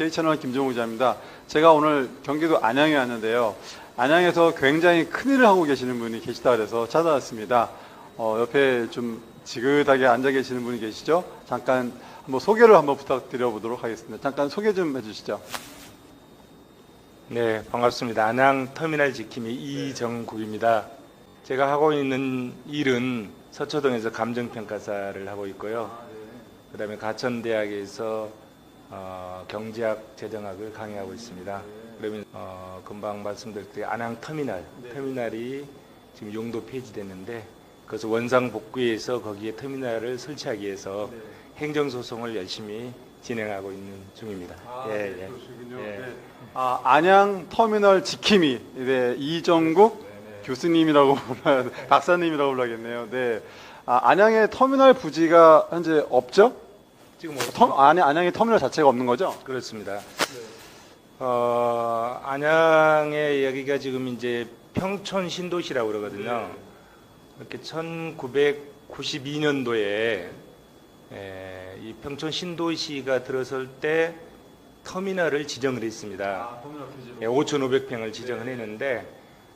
K채널 김종우 기자입니다. 제가 오늘 경기도 안양에 왔는데요. 안양에서 굉장히 큰일을 하고 계시는 분이 계시다 그래서 찾아왔습니다. 어, 옆에 좀 지긋하게 앉아 계시는 분이 계시죠? 잠깐 한번 소개를 한번 부탁드려 보도록 하겠습니다. 잠깐 소개 좀 해주시죠. 네, 반갑습니다. 안양 터미널 지킴이 이정국입니다. 제가 하고 있는 일은 서초동에서 감정평가사를 하고 있고요. 그다음에 가천대학에서 어, 경제학, 재정학을 강의하고 있습니다. 그러면 어, 금방 말씀드렸듯이 안양 터미널, 터미널이 지금 용도 폐지됐는데 그래서 원상 복구해서 거기에 터미널을 설치하기 위해서 행정 소송을 열심히 진행하고 있는 중입니다. 예, 예. 그러시군요. 예. 네. 아, 안양 터미널 지킴이 네, 이정국 교수님이라고 불러야 박사님이라고 불러야겠네요. 네. 아, 안양에 터미널 부지가 현재 없죠? 지금 뭐 터, 안에 안양에 터미널 자체가 없는 거죠? 그렇습니다. 어, 안양의 여기가 지금 이제 평촌 신도시라고 그러거든요. 이렇게 1992년도에 이 평촌 신도시가 들어설 때 터미널을 지정을 했습니다. 터미널 부지. 예, 5,500평을 지정을 했는데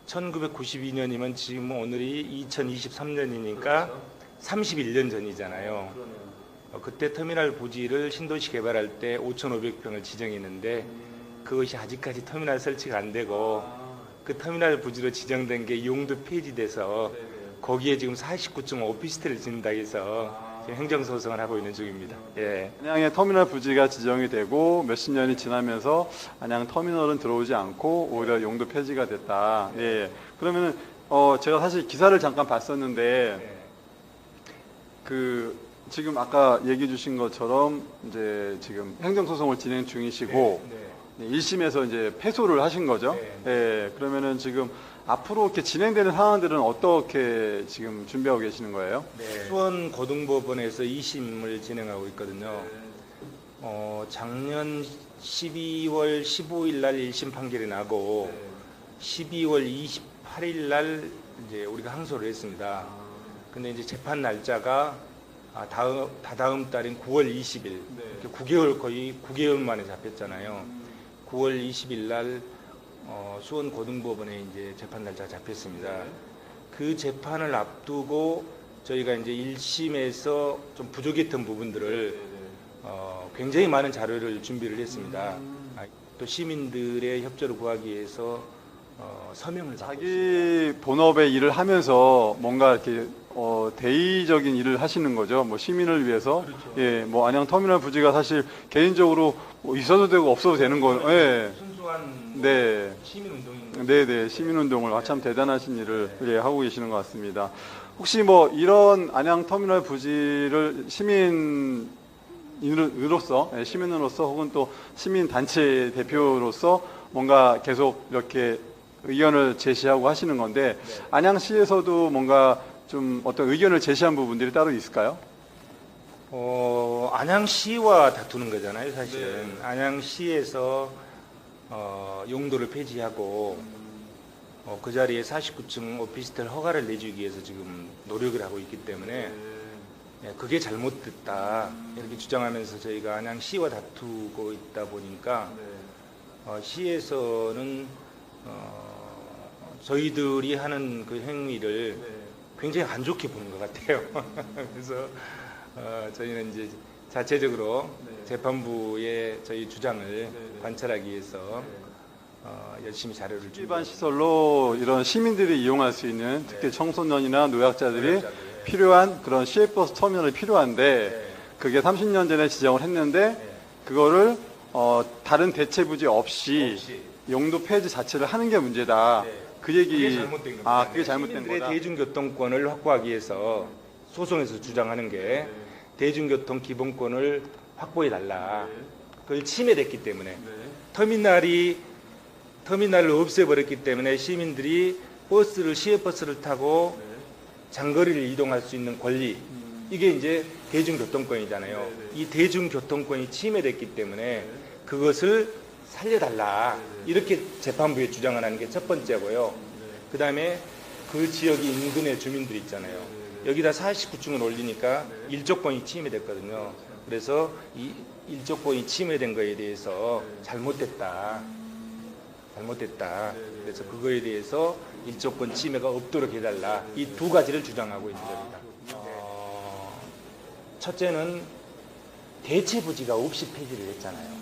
1992년이면 지금 오늘이 2023년이니까 31년 전이잖아요. 어, 그때 터미널 부지를 신도시 개발할 때 5,500평을 지정했는데 그것이 아직까지 터미널 설치가 안 되고 그 터미널 부지로 지정된 게 용도 폐지돼서 거기에 지금 49층 오피스텔을 짓는다 해서 지금 행정소송을 하고 있는 중입니다. 예. 안양에 터미널 부지가 지정이 되고 몇십 년이 지나면서 안양 터미널은 들어오지 않고 오히려 용도 폐지가 됐다. 예. 그러면은 어 제가 사실 기사를 잠깐 봤었는데 그 지금 아까 얘기해 주신 것처럼 이제 지금 행정 소송을 진행 중이시고 네. 1심에서 이제 패소를 하신 거죠. 네. 예. 그러면은 지금 앞으로 이렇게 진행되는 상황들은 어떻게 지금 준비하고 계시는 거예요? 수원 고등법원에서 2심을 진행하고 있거든요. 어, 작년 12월 15일 날 1심 판결이 나고 12월 28일 날 이제 우리가 항소를 했습니다. 근데 이제 재판 날짜가 아, 다음 다다음 달인 9월 20일. 이렇게 9개월 거의 9개월 만에 잡혔잖아요. 9월 20일 날 어, 수원 고등법원에 이제 재판 날짜가 잡혔습니다. 그 재판을 앞두고 저희가 이제 1심에서 좀 부족했던 부분들을 어, 굉장히 많은 자료를 준비를 했습니다. 아, 또 시민들의 협조를 구하기 위해서 어, 서명을 받고 있습니다. 자기 본업의 일을 하면서 뭔가 이렇게 어, 대의적인 일을 하시는 거죠. 뭐 시민을 위해서. 예, 뭐 안양 터미널 부지가 사실 개인적으로 뭐 있어도 되고 없어도 되는 거. 예. 순수한 네. 시민 운동인 네, 네. 시민 운동을 참 대단하신 일을 예, 하고 계시는 것 같습니다. 혹시 뭐 이런 안양 터미널 부지를 시민 으로서, 예, 시민으로서 혹은 또 시민 단체 대표로서 뭔가 계속 이렇게 의견을 제시하고 하시는 건데 안양시에서도 뭔가 좀 어떤 의견을 제시한 부분들이 따로 있을까요? 어, 안양시와 다투는 거잖아요, 사실은. 안양시에서 어, 용도를 폐지하고 어, 그 자리에 49층 오피스텔 허가를 내주기 위해서 지금 노력을 하고 있기 때문에 예, 그게 잘못됐다. 이렇게 주장하면서 저희가 안양시와 다투고 있다 보니까 어, 시에서는 어, 저희들이 하는 그 행위를 굉장히 안 좋게 보는 것 같아요. 그래서 어, 저희는 이제 자체적으로 재판부의 저희 주장을 관철하기 위해서 어, 열심히 자료를 준비. 일반 시설로 이런 시민들이 이용할 수 있는 특히 청소년이나 노약자들이 필요한 그런 시외버스 터미널이 필요한데 그게 30년 전에 지정을 했는데 그거를 어, 다른 대체 부지 없이 용도 폐지 자체를 하는 게 문제다. 그 얘기 그게 잘못된 겁니다. 아 그게 잘못된 시민들의 거다. 대중교통권을 확보하기 위해서 소송에서 주장하는 게 대중교통 기본권을 확보해 달라. 그걸 침해됐기 때문에. 터미널이 터미널을 없애버렸기 때문에 시민들이 버스를 시외버스를 타고 장거리를 이동할 수 있는 권리. 이게 이제 대중교통권이잖아요. 이 대중교통권이 침해됐기 때문에 그것을 살려달라 이렇게 재판부에 주장을 하는 게 첫 번째고요. 그 다음에 그 지역이 인근의 주민들 있잖아요. 여기다 49층을 올리니까 일조권이 침해됐거든요. 그래서 이 일조권이 침해된 거에 대해서 잘못됐다. 잘못됐다. 그래서 그거에 대해서 일조권 침해가 없도록 해달라. 이 두 가지를 주장하고 있는 겁니다. 어, 첫째는 대체 부지가 없이 폐지를 했잖아요.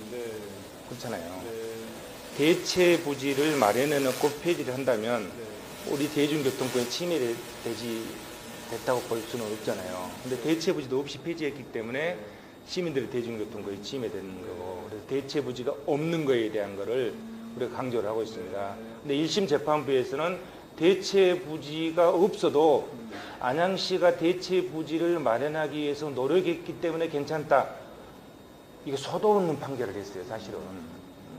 네. 그렇잖아요. 네. 대체 부지를 마련해 놓고 폐지를 한다면 네. 우리 대중교통권이 침해되지 됐다고 볼 수는 없잖아요. 근데 대체 부지도 없이 폐지했기 때문에 시민들의 대중교통권이 침해되는 거고 그래서 대체 부지가 없는 거에 대한 거를 우리가 강조를 하고 있습니다. 근데 1심 재판부에서는 대체 부지가 없어도 안양시가 대체 부지를 마련하기 위해서 노력했기 때문에 괜찮다. 이게 소도 없는 판결을 했어요, 사실은.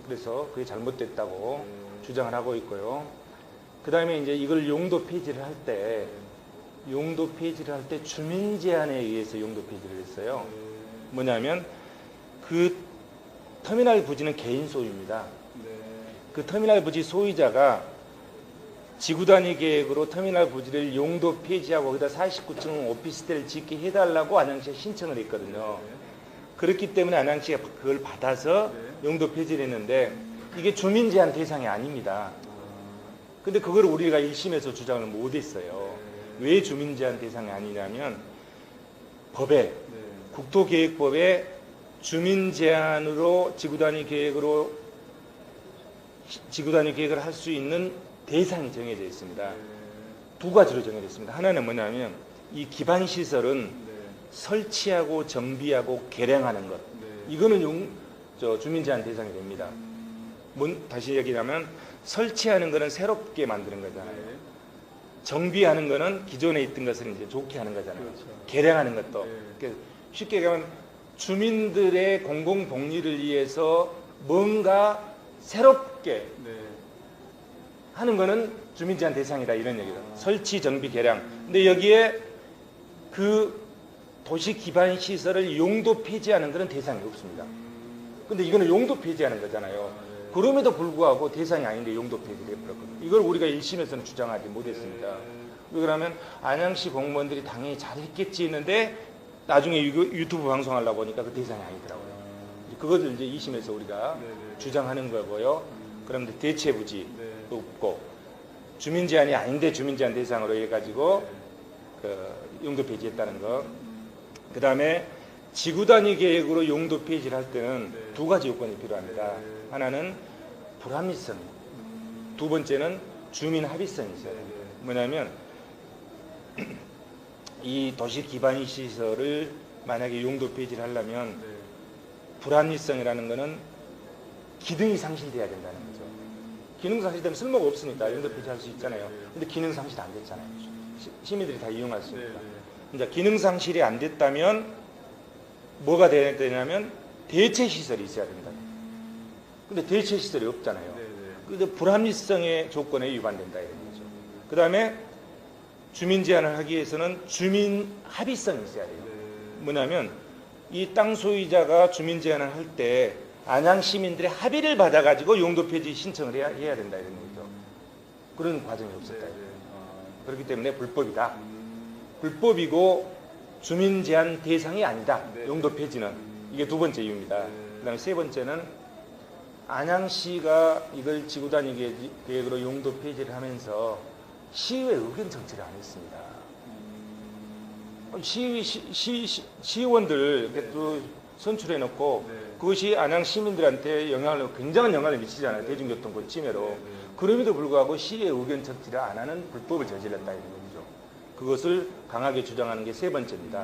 그래서 그게 잘못됐다고 주장을 하고 있고요. 그 다음에 이제 이걸 용도 폐지를 할 때, 용도 폐지를 할 때 주민 제한에 의해서 용도 폐지를 했어요. 뭐냐면 그 터미널 부지는 개인 소유입니다. 네. 그 터미널 부지 소유자가 지구 단위 계획으로 터미널 부지를 용도 폐지하고 거기다 49층 오피스텔 짓게 해달라고 안양시에 신청을 했거든요. 그렇기 때문에 안양시가 그걸 받아서 용도 폐지를 했는데 이게 주민 제한 대상이 아닙니다. 근데 그걸 우리가 1심에서 주장을 못했어요. 왜 주민 제한 대상이 아니냐면 법에 네. 국토계획법에 주민 제한으로 지구 단위 계획으로 지구 단위 계획을 할 수 있는 대상이 정해져 있습니다. 두 가지로 정해져 있습니다. 하나는 뭐냐면 이 기반 시설은 설치하고 정비하고 개량하는 것. 이거는 용, 저 주민 제한 대상이 됩니다. 뭔, 다시 얘기하면 설치하는 거는 새롭게 만드는 거잖아요. 정비하는 거는 기존에 있던 것을 이제 좋게 하는 거잖아요. 그렇죠. 개량하는 것도. 네. 그러니까 쉽게 얘기하면 주민들의 공공 복리를 위해서 뭔가 새롭게 네. 하는 거는 주민 제한 대상이다 이런 얘기다. 설치, 정비, 개량. 근데 여기에 그 도시 기반 시설을 용도 폐지하는 그런 대상이 없습니다. 근데 이거는 용도 폐지하는 거잖아요. 그럼에도 불구하고 대상이 아닌데 용도 폐지를 해버렸거든요. 이걸 우리가 1심에서는 주장하지 못했습니다. 왜 그러면 안양시 공무원들이 당연히 잘했겠지 했는데 나중에 유- 유튜브 방송하려고 보니까 그 대상이 아니더라고요. 그것을 이제 2심에서 우리가 주장하는 거고요. 그런데 대체 부지 네. 없고 주민 제한이 아닌데 주민 제한 대상으로 해가지고 그 용도 폐지했다는 거. 그 다음에 지구 단위 계획으로 용도 폐지를 할 때는 네. 두 가지 요건이 필요합니다. 하나는 불합리성, 두 번째는 주민 합의성이 있어야 됩니다. 뭐냐면 이 도시 기반 시설을 만약에 용도 폐지를 하려면 불합리성이라는 것은 기능이 상실돼야 된다는 거죠. 기능 상실되면 쓸모가 없으니까 용도 폐지할 수 있잖아요. 근데 기능 상실이 안 됐잖아요. 시- 시민들이 다 이용할 수 있으니까. 이제 기능 상실이 안 됐다면 뭐가 돼야 되냐면 대체 시설이 있어야 된다. 근데 대체 시설이 없잖아요. 근데 불합리성의 조건에 위반된다 이런 거죠. 그 다음에 주민 제한을 하기 위해서는 주민 합의성이 있어야 돼요. 뭐냐면 이 땅 소유자가 주민 제한을 할 때 안양 시민들의 합의를 받아가지고 용도 폐지 신청을 해야, 해야 된다 이런 거죠. 그런 과정이 없었다. 이거예요. 그렇기 때문에 불법이다. 불법이고 주민 제한 대상이 아니다. 네. 용도 폐지는 이게 두 번째 이유입니다. 그다음에 세 번째는 안양시가 이걸 지구 단위 계획- 계획으로 용도 폐지를 하면서 시의회 의견 정치를 안 했습니다. 시, 시, 시, 시, 시의원들 이렇게 또 선출해 놓고 네. 그것이 안양 시민들한테 영향을 굉장한 영향을 미치잖아요. 대중교통권 침해로. 그럼에도 불구하고 시의 의견 정치를 안 하는 불법을 저질렀다 이런 거죠. 그것을 강하게 주장하는 게 세 번째입니다.